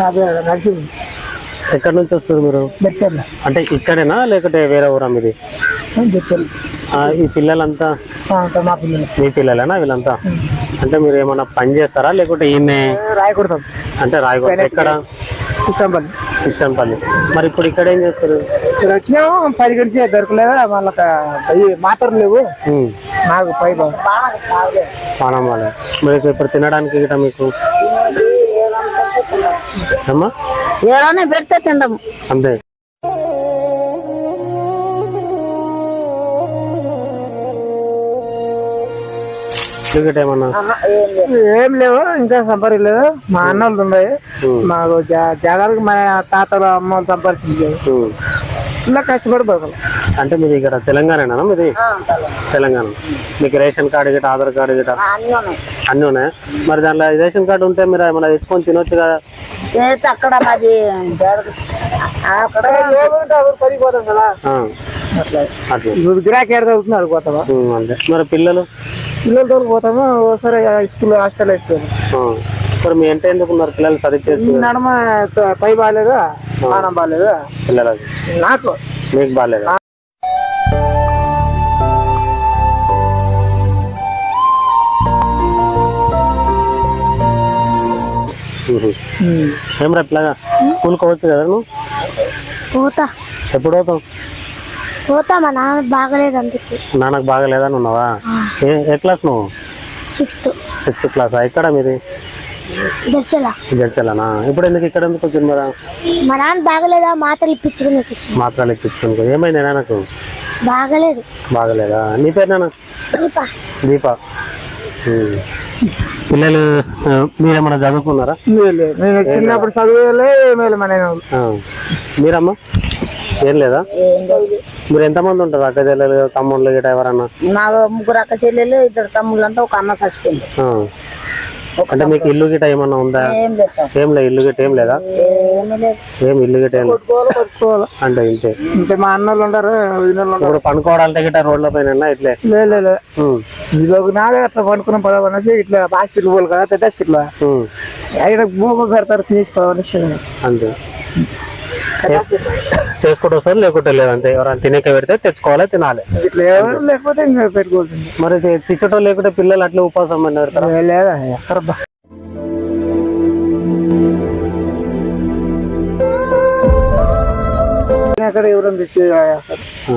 నా పేరు నరసింహ ఎక్కడి నుంచి వస్తారు మీరు? బెర్చర్ల అంటే ఇక్కడేనా లేకపోతే వేరే ఊరా మీది? ఈ పిల్లలంతా? మా పిల్లలు. మీ పిల్లలేనా వీళ్ళంతా? అంటే మీరు ఏమన్నా పని చేస్తారా లేకుంటే ఈయన్నే? రాయి కొడతాం అంటే రాయగూడ ఎక్కడ? ఇష్టంపల్లి. ఇష్టంపల్లి. మరి ఇప్పుడు ఇక్కడ ఏం చేస్తారు? ఇక్కడ వచ్చినాము పది గంటలు దొరకలేదా. మళ్ళీ పై మాత్రలు లేవు. నాకు పై పానం వాళ్ళ మరి ఇప్పుడు తినడానికి గిట్ట మీకు అమ్మా? ఏడానే పెడితే తిండము. అంతే. ఏం లేవు ఇంకా సంపాదించలేదు మా అన్నోళ్ళు ఉన్నాయి మాకు జా- జాగాలకు మా తాతలు అమ్మ వాళ్ళు సంపాదించింది లేదు ఉమ్. ఇలా కష్టపడి బతకాలి అంటే మీది ఇక్కడ తెలంగాణనా మీది? తెలంగాణ. మీకు రేషన్ కార్డు గిట్ట ఆధార్ కార్డు గిట్ట అన్నీ ఉన్నాయి మరి దాంట్లో రేషన్ కార్డు ఉంటే మీరు ఏమైనా తెచ్చుకొని తినొచ్చు కదా? అక్కడ మాది అక్కడ కదా. అట్లా. అట్లా. ఇప్పుడు గిరాకీ ఏడ చదువుతుంది అది పోతావా? ఉమ్, అంతే. మరి పిల్లలు? పిల్లలతో పోతాము ఒకసారి స్కూల్ హాస్టల్ వేస్తారు. మరి మీ ఎంత ఎందుకున్నారు పిల్లలు చదివించు ఈ నడమ పై బాగాలేదు ఆనం బాగాలేదు పిల్లలకి నాకు. మీకు బాగాలేదా. ఏం రా పిల్లగా? స్కూల్కి పోవచ్చు కదా నువ్వు? పోతా. ఎప్పుడు పోతావు? పోతా మా నాన్న బాగలేదు అందుకే. నాన్నకు బాగాలేదని ఉన్నావా? ఏ ఏ క్లాస్ నువ్వు? సిక్స్త్. Sixth class? ఎక్కడ మీది? దర్శలా జడ్చలనా ఇప్పుడు ఎందుకు ఇక్కడ ఎందుకు వచ్చింది మరి? మా నాన్న బాగలేదా? మాత్రలు ఇప్పించుకుని ఇచ్చిన మాత్రాలు ఎక్కించుకుని ఏమైంది నాన్నకు బాగలేదు. బాగలేదా? నీ పేరు నాన్న? దీపా. దీప. పిల్లలు మీరేమన్నా చదువుకున్నారా. నేను చిన్నప్పుడు చదువులే మన. మీరమ్మా? ఏం లేదా? మీరు ఎంతమంది ఉంటారు? అక్క చెల్లెలు తమ్ముళ్ళు గిట్ట ఎవరన్నా? మా ముగ్గురు అక్క చెల్లెలు ఇద్దరు తమ్ముళ్ళంతా ఒక అన్న చచ్చిపోయింది. అంటే మీకు ఇల్లు గిట్ట ఏమన్నా ఉందా? ఏం లేదు లేదు ఇల్లు గిట్ట ఏం లేదా? ఏమీ లేదు. ఏం ఇల్లు గిట్ట ఏం లేదు. అంటే ఇంతే. అంటే మా వీళ్ళోళ్ళు ఉంటారు ఇప్పుడు పనుకోవడానికి గిట్ట రోడ్ల పైన ఇట్లే? లే, లే, లే. ఉమ్. ఇది ఒక నాడే అట్లా పండుకున్నాం పదవ అనేసి ఇట్లా హాస్పిటల్ పోవాలి కదా పెద్ద హాస్పిటల్. ఇక్కడ భూమి పెడతారు తీసి పదవనేసి అంతే. చేసుకుంటూ వస్తారు లేకుంటే లేదు అంతే. ఎవరైనా తినేక పెడితే తెచ్చుకోవాలి తినాలి. లేకపోతే ఇంకా పెట్టుకోవాల్సింది. మరి తెచ్చటం లేకుంటే పిల్లలు అట్లా ఉపాసం అని పెడతారా లేదా అక్కడ ఎవరైనా తెచ్చి చేస్తారు. ఆ.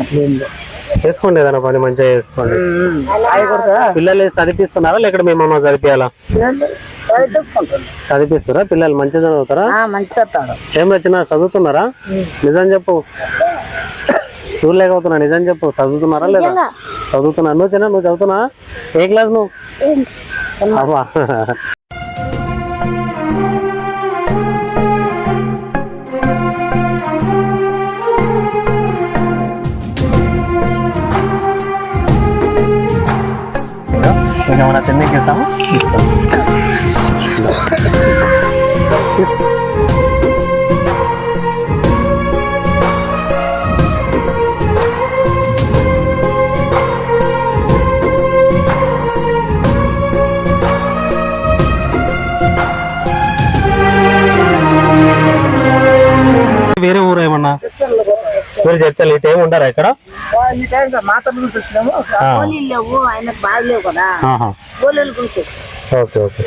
అట్లేం లేదు. చేసుకోండి ఏదైనా పని మంచిగా కొడతా పిల్లలు చదివిస్తున్నారా లేకపోతే మేమన్నా చదివియాలా చదివిస్తారా పిల్లలు మంచిగా చదువుతారా? ఏం వచ్చినా చదువుతున్నారా? నిజం చెప్పు. చూడలేకపోతున్నా నిజం చెప్పు. చదువుతున్నారా లేదా? చదువుతున్నా. నువ్వు చిన్న నువ్వు చదువుతున్నా ఏ క్లాస్ నువ్వు? ডিসকাউন্ট ডিসকাউন্ট మీరు చర్చలు ఇటు ఏమి ఉండరా ఇక్కడ? ఈ టైం మాత్రం నుంచి వచ్చినాము. గోళీలు లేవు ఆయనకు బాగలేవు కదా. ఆహా. గోళీల గురించి ఓకే ఓకే.